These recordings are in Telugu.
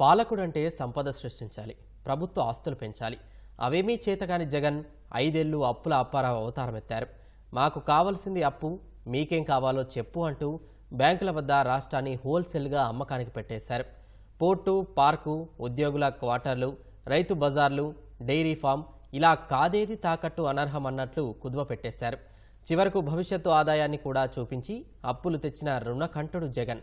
పాలకుడంటే సంపద సృష్టించాలి ప్రభుత్వ ఆస్తులు పెంచాలి. అవేమీ చేతగాని జగన్ ఐదేళ్ళు అప్పుల అప్పారావు అవతారమెత్తారు. మాకు కావలసింది అప్పు మీకేం కావాలో చెప్పు అంటూ బ్యాంకుల వద్ద రాష్ట్రాన్ని హోల్సేల్గా అమ్మకానికి పెట్టేశారు. పోర్టు పార్కు ఉద్యోగుల క్వార్టర్లు రైతు బజార్లు డైరీ ఫామ్ ఇలా కాదేది తాకట్టు అనర్హమన్నట్లు కుదువ పెట్టేశారు. చివరకు భవిష్యత్తు ఆదాయాన్ని కూడా చూపించి అప్పులు తెచ్చిన రుణకంఠుడు జగన్.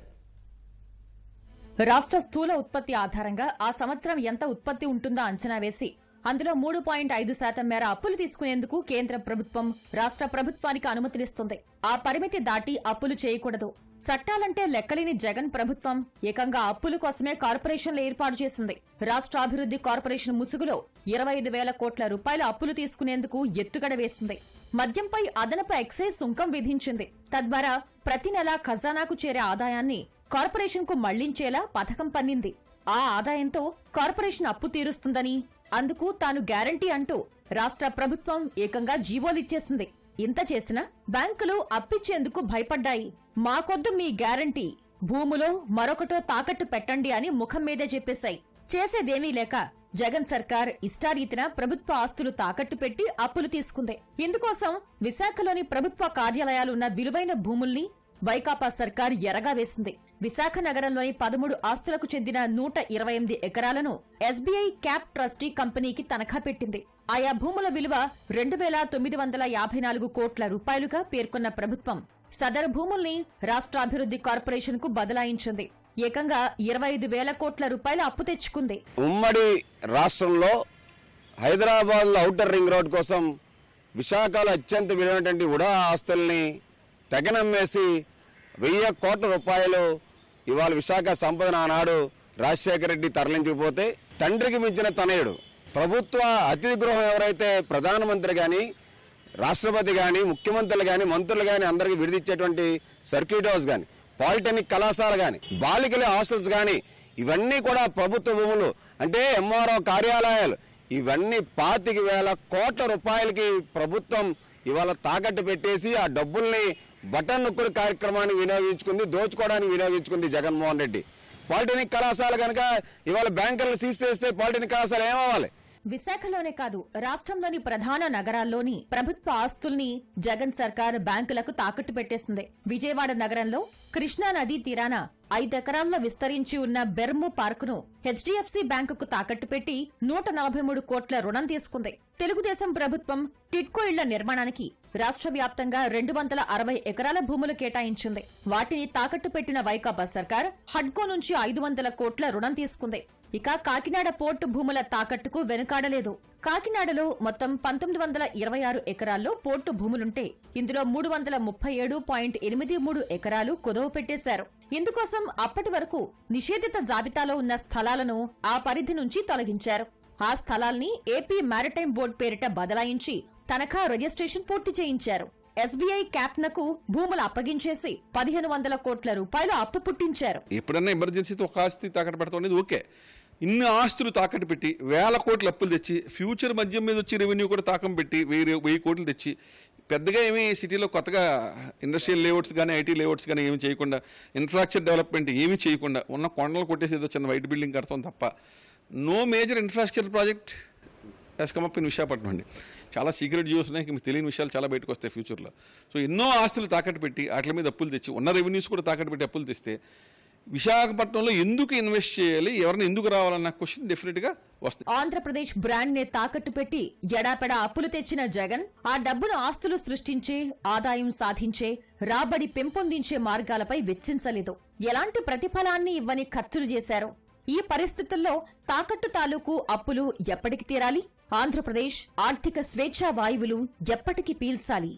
రాష్ట్ర స్థూల ఉత్పత్తి ఆధారంగా ఆ సంవత్సరం ఎంత ఉత్పత్తి ఉంటుందో అంచనా వేసి అందులో మూడు పాయింట్ ఐదు శాతం మేర అప్పులు తీసుకునేందుకు కేంద్ర ప్రభుత్వం రాష్ట్ర ప్రభుత్వానికి అనుమతినిస్తుంది. ఆ పరిమితి దాటి అప్పులు చేయకూడదు. చట్టాలంటే లెక్కలేని జగన్ ప్రభుత్వం ఏకంగా అప్పుల కోసమే కార్పొరేషన్లు ఏర్పాటు చేసింది. రాష్ట్రాభివృద్ధి కార్పొరేషన్ ముసుగులో ఇరవై ఐదు వేల కోట్ల రూపాయల అప్పులు తీసుకునేందుకు ఎత్తుగడ వేసింది. మద్యంపై అదనపు ఎక్సైజ్ సుంకం విధించింది. తద్వారా ప్రతి నెలా ఖజానాకు చేరే ఆదాయాన్ని కార్పొరేషన్కు మళ్ళించేలా పథకం పన్నింది. ఆ ఆదాయంతో కార్పొరేషన్ అప్పు తీరుస్తుందని అందుకు తాను గ్యారంటీ అంటూ రాష్ట్ర ప్రభుత్వం ఏకంగా జీవోలిచ్చేసింది ఇంత చేసినా బ్యాంకులు అప్పిచ్చేందుకు భయపడ్డాయి. మాకొద్దు మీ గ్యారంటీ. భూములో మరొకటో తాకట్టు పెట్టండి అని ముఖం మీదే చెప్పేశాయి. చేసేదేమీ లేక జగన్ సర్కార్ ఇష్టారీతిన ప్రభుత్వ ఆస్తులు తాకట్టు పెట్టి అప్పులు తీసుకుంది. ఇందుకోసం విశాఖలోని ప్రభుత్వ కార్యాలయాలున్న విలువైన భూముల్ని వైకాపా సర్కార్ ఎరగా వేసింది విశాఖ నగరంలోని పదమూడు ఆస్తులకు చెందిన నూట ఇరవై ఎనిమిది ఎకరాలను ఎస్బీఐ క్యాప్ ట్రస్టీ కంపెనీకి తనఖా పెట్టింది. ఆయా భూముల విలువ రెండు వేల తొమ్మిది వందల యాభై నాలుగు కోట్ల రూపాయలుగా పేర్కొన్న ప్రభుత్వం సదరు భూముల్ని రాష్ట్రాభివృద్ధి కార్పొరేషన్కు బదలాయించింది. ఏకంగా ఇరవై ఐదు వేల కోట్ల రూపాయల అప్పు తెచ్చుకుంది. ఉమ్మడి రాష్ట్రంలో హైదరాబాద్ ఔటర్ రింగ్ రోడ్ కోసం విశాఖలో అత్యంత విలువైనటువంటి ఉడా ఆస్తుల్ని తెగనమ్మేసి వెయ్యి కోట్ల రూపాయలు ఇవాళ విశాఖ సంపదన ఆనాడు రాజశేఖర రెడ్డి తరలించకపోతే తండ్రికి మించిన తనయుడు. ప్రభుత్వ అతిథి గృహం ఎవరైతే ప్రధానమంత్రి కానీ రాష్ట్రపతి కానీ ముఖ్యమంత్రులు కానీ మంత్రులు కానీ అందరికీ విడిదిచ్చేటువంటి సర్క్యూట్ హౌస్ కానీ పాలిటెక్నిక్ కళాశాల కానీ బాలికల హాస్టల్స్ కానీ ఇవన్నీ కూడా ప్రభుత్వ భూములు. అంటే ఎంఆర్ఓ కార్యాలయాలు. ఇవన్నీ పాతిక వేల కోట్ల రూపాయలకి ప్రభుత్వం ఇవాళ తాకట్టు పెట్టేసి ఆ డబ్బుల్ని బటన్ నొక్కుడు కార్యక్రమాన్ని వినియోగించుకుంది దోచుకోవడానికి వినియోగించుకుంది జగన్మోహన్ రెడ్డి. పాలిటెక్నిక్ కళాశాల కనుక ఇవాళ బ్యాంకర్లు సీజ్ చేస్తే పాలిటెక్నిక్ కళాశాల ఏమవ్వాలి? విశాఖలోనే కాదు రాష్ట్రంలోని ప్రధాన నగరాల్లోని ప్రభుత్వ ఆస్తుల్ని జగన్ సర్కార్ బ్యాంకులకు తాకట్టు పెట్టేసింది. విజయవాడ నగరంలో కృష్ణా నదీ తీరాన ఐదెకరాల్లో విస్తరించి ఉన్న బెర్ము పార్కును హెచ్డిఎఫ్సి బ్యాంకుకు తాకట్టు పెట్టి నూట నలభై మూడు కోట్ల రుణం తీసుకుంది. తెలుగుదేశం ప్రభుత్వం టిట్కో ఇళ్ళ నిర్మాణానికి రాష్ట్ర వ్యాప్తంగా రెండు వందల అరవై ఎకరాల భూములు కేటాయించింది. వాటిని తాకట్టు పెట్టిన వైకాపా సర్కార్ హడ్కో నుంచి ఐదు వందల కోట్ల రుణం తీసుకుంది. ఇక కాకినాడ పోర్టు భూముల తాకట్టుకు వెనుకాడలేదు. కాకినాడలో మొత్తం పంతొమ్మిది వందల ఇరవై ఆరు ఎకరాల్లో పోర్టు భూములుంటే ఇందులో మూడు వందల ముప్పై ఏడు పాయింట్ ఎనిమిది మూడు ఎకరాలు కుదవ పెట్టేశారు. ఇందుకోసం అప్పటి వరకు నిషేధిత జాబితాలో ఉన్న స్థలాలను ఆ పరిధి నుంచి తొలగించారు. ఆ స్థలాల్ని ఏపీ మారిటైమ్ బోర్డు పేరిట బదలాయించి తనఖా రిజిస్ట్రేషన్ పూర్తి చేయించారు. ఎస్బీఐ క్యాప్నకు భూములు అప్పగించేసి పదిహేను వందల కోట్ల రూపాయలు అప్పు పుట్టించారు. ఎప్పుడన్నా ఎమర్జెన్సీతో ఒక ఆస్తి తాకట్టు పెడతాం ఓకే. ఇన్ని ఆస్తులు తాకట్టు పెట్టి వేల కోట్లు అప్పులు తెచ్చి ఫ్యూచర్ మద్యం మీద వచ్చి రెవెన్యూ కూడా తాకం పెట్టి వెయ్యి వెయ్యి కోట్లు తెచ్చి పెద్దగా ఏమీ సిటీలో కొత్తగా ఇండస్ట్రియల్ లేఅవుట్స్ కానీ ఐటీ లేఅవుట్స్ కానీ ఏమి చేయకుండా ఇన్ఫ్రాస్ట్రక్చర్ డెవలప్మెంట్ ఏమీ చేయకుండా ఉన్న కొండలు కొట్టేసి ఏదో చిన్న వైట్ బిల్డింగ్ కడతాం తప్ప no major infrastructure project has come up in Visakhapatnam అండి. చాలా సీక్రెట్ జ్యూస్ ఉన్నాయి మీకు తెలియని విషయాలు చాలా బయటకు వస్తాయి ఫ్యూచర్లో సో ఎన్నో ఆస్తులు తాకట్టు పెట్టి వాటి మీద అప్పులు తెచ్చి ఉన్న రెవెన్యూస్ కూడా తాకట్టు పెట్టి అప్పులు తెస్తే విశాఖపట్నంలో ఎందుకు ఇన్వెస్ట్ చేయాలి? ఎవరిని ఎందుకు రావాలన్న క్వశ్చన్ డెఫినెట్గా వస్తుంది ఆంధ్రప్రదేశ్ బ్రాండ్ నే తాకట్టు పెట్టి ఎడాపెడా అప్పులు తెచ్చిన జగన్ ఆ డబ్బును ఆస్తులు సృష్టించే ఆదాయం సాధించే రాబడి పెంపొందించే మార్గాలపై వెచ్చించలేదు. ఎలాంటి ప్రతిఫలాన్ని ఇవ్వని ఖర్చులు చేశారు? ఈ పరిస్థితుల్లో తాకట్టు తాలూకు అప్పులు ఎప్పటికి తీరాలి? ఆంధ్రప్రదేశ్ ఆర్థిక స్వేచ్ఛా వాయువులు ఎప్పటికి పీల్చాలి?